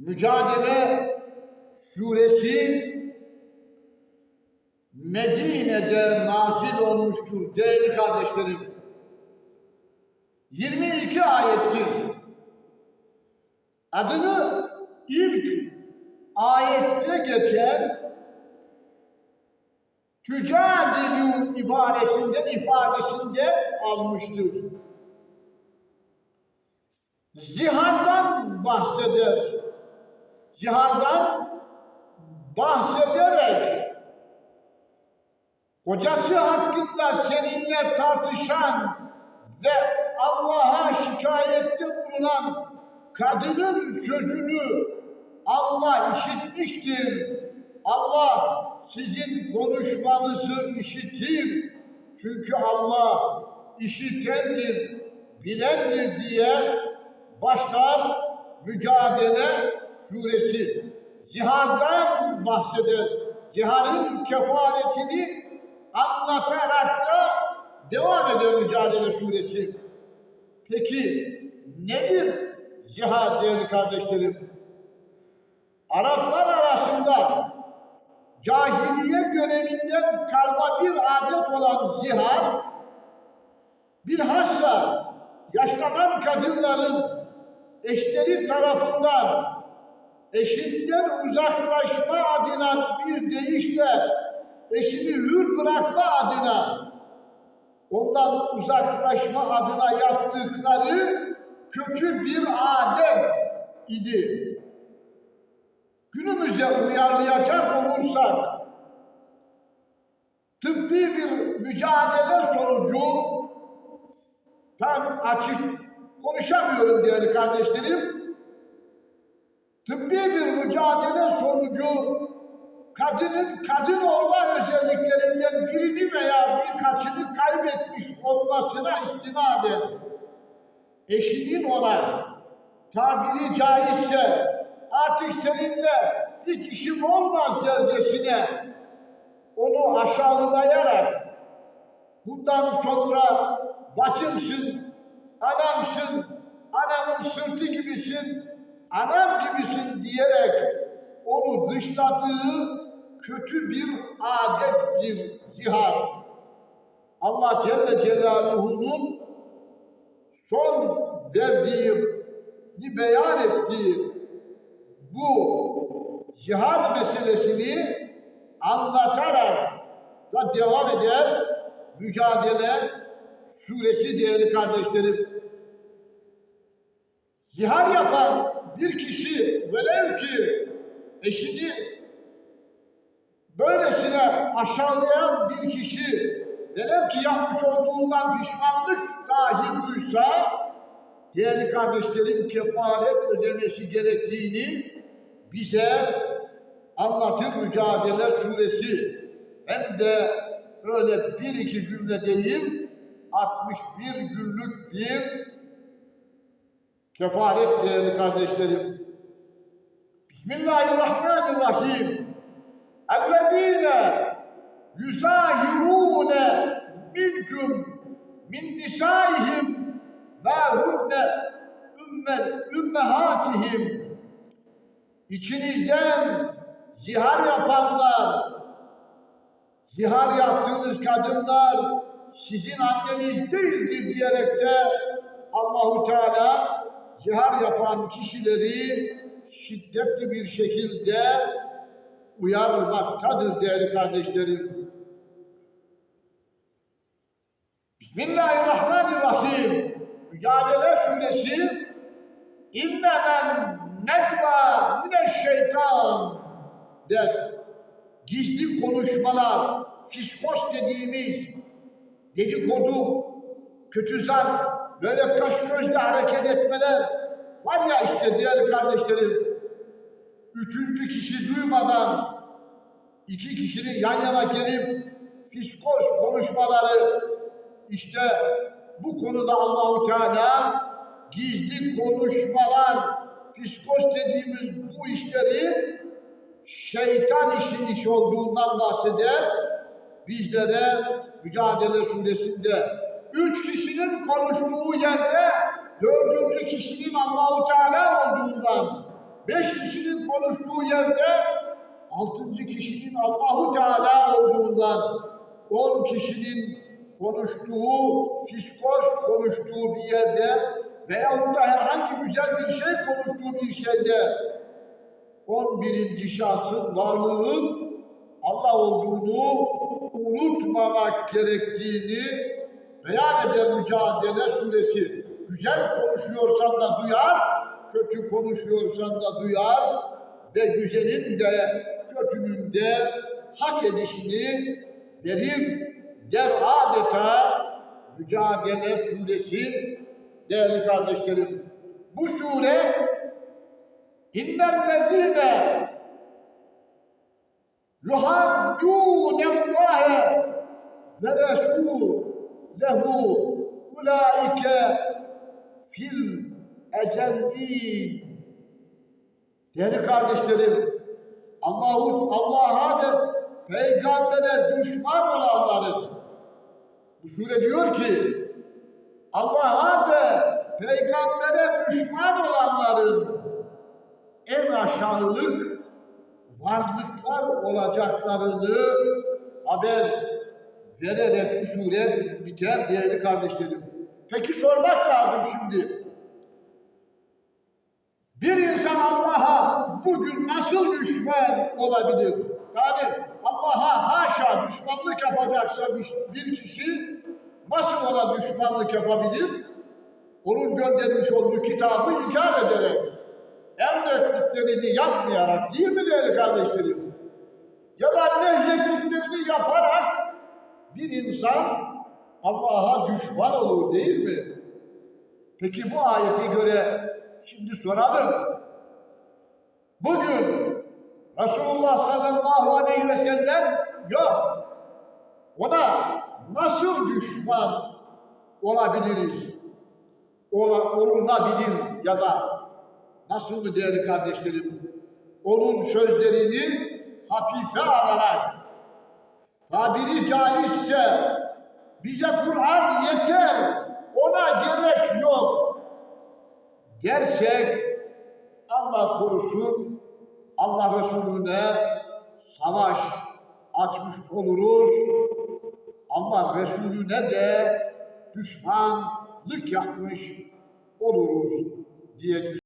Mücadele suresi Medine'de nazil olmuştur değerli kardeşlerim. 22 ayettir. Adını ilk ayette geçen tücadilü ibaresinden, ifadesinde almıştır. Zihardan bahseder. Zihardan bahsederek kocası hakkında seninle tartışan ve Allah'a şikayette bulunan kadının sözünü Allah işitmiştir. Allah sizin konuşmanızı işitir. Çünkü Allah işitendir, bilendir diye başlar Mücadele Suresi. Zihardan bahseder. Ziharın kefaretini anlatarak da devam eder Mücadele Suresi. Peki nedir zihar değerli kardeşlerim? Araplar arasında cahiliye döneminden kalma bir adet olan zihar, bilhassa yaşlanan kadınların eşleri tarafından eşinden uzaklaşma adına bir deyişle eşini hür bırakma adına ondan uzaklaşma adına yaptıkları kötü bir adet idi. Günümüze uyarlayacak olursak tıbbi bir mücadele sonucu tam açık konuşamıyorum değerli kardeşlerim. Tıbbi bir mücadele sonucu kadının kadın olma özelliklerinden birini veya birkaçını kaybetmiş olmasına istinaden eşinin ona tabiri caizse artık seninle hiç işim olmaz dercesine onu aşağılayarak bundan sonra bacımsın, anamsın, anamın sırtı gibisin, anam gibisin diyerek onu dışladığı kötü bir adettir zihar. Allah Celle Celaluhu'nun son verdiğini beyan ettiği bu zihar meselesini anlatarak da devam eder mücadele suresi değerli kardeşlerim. Zihar yapan bir kişi velev ki eşini böylesine aşağılayan bir kişi velev ki yapmış olduğundan pişmanlık dahi duysa değerli kardeşlerim kefaret ödemesi gerektiğini bize anlatır Mücadele Suresi. Hem de öyle bir iki cümle değil, 61 günlük bir Kefaret değerli kardeşlerim. Bismillahirrahmanirrahim. Ellezine yusahirune minkum min nisaihim ve hunne ümme, ümmehatihim içinizden zihar yapanlar zihar yaptığınız kadınlar sizin anneniz değildir diyerek de Allahu Teala zihar yapan kişileri şiddetli bir şekilde uyarmaktadır değerli kardeşlerim. Bismillahirrahmanirrahim. Mücadele suresi İnnemen necva mineşşeytan der. Gizli konuşmalar, fiskos dediğimiz dedikodu, kötü zan, böyle kaş gözle hareket etmeler var ya işte değerli kardeşlerim. Üçüncü kişi duymadan iki kişinin yan yana gelip fiskos konuşmaları işte bu konuda Allahu Teala gizli konuşmalar, fiskos dediğimiz bu işleri şeytan işin iş olduğundan bahseder. Bizlere Mücadele Suresinde üç kişinin konuştuğu yerde dördüncü kişinin Allahu Teala olduğundan beş kişinin konuştuğu yerde altıncı kişinin Allahu Teala olduğundan on kişinin konuştuğu, fiskoş konuştuğu bir yerde veyahut da herhangi güzel bir şey konuştuğu bir şeyde on birinci şahsın varlığın Allah olduğunu unutmamak gerektiğini beyan eder Mücadele Suresi. Güzel konuşuyorsan da duyar, kötü konuşuyorsan da duyar ve güzelin de kötünün de hak edişini verir der adeta Mücadele Suresi değerli kardeşlerim. Bu sure İnnel lezine yuhaddûne Allah'e Resûlehu ulaike fil ezellîn Değerli kardeşlerim, Allahu Allah'a ve peygambere düşman olanların bu sure diyor ki Allah'a ve peygambere düşman olanların en aşağılık varlıklar olacaklarını haber vererek sure biter değerli kardeşlerim. Peki sormak lazım şimdi. Bir insan Allah'a bugün nasıl düşman olabilir? Yani Allah'a haşa düşmanlık yapacaksa bir kişi nasıl ona düşmanlık yapabilir? Onun göndermiş olduğu kitabı inkar ederek, emrettiklerini yapmayarak değil mi değerli kardeşlerim? Ya da nehyettiklerini yaparak bir insan Allah'a düşman olur değil mi? Peki bu ayete göre şimdi soralım. Bugün Resulullah sallallahu aleyhi ve sellem yok. Ona nasıl düşman olabiliriz? Ola, olunabilir ya da nasıl mı değerli kardeşlerim? Onun sözlerini hafife alarak tabiri caizse bize Kur'an yeter, ona gerek yok dersek Allah korusun Allah Resulüne savaş açmış oluruz. Allah Resulüne de düşmanlık yapmış oluruz diye düşünüyorum.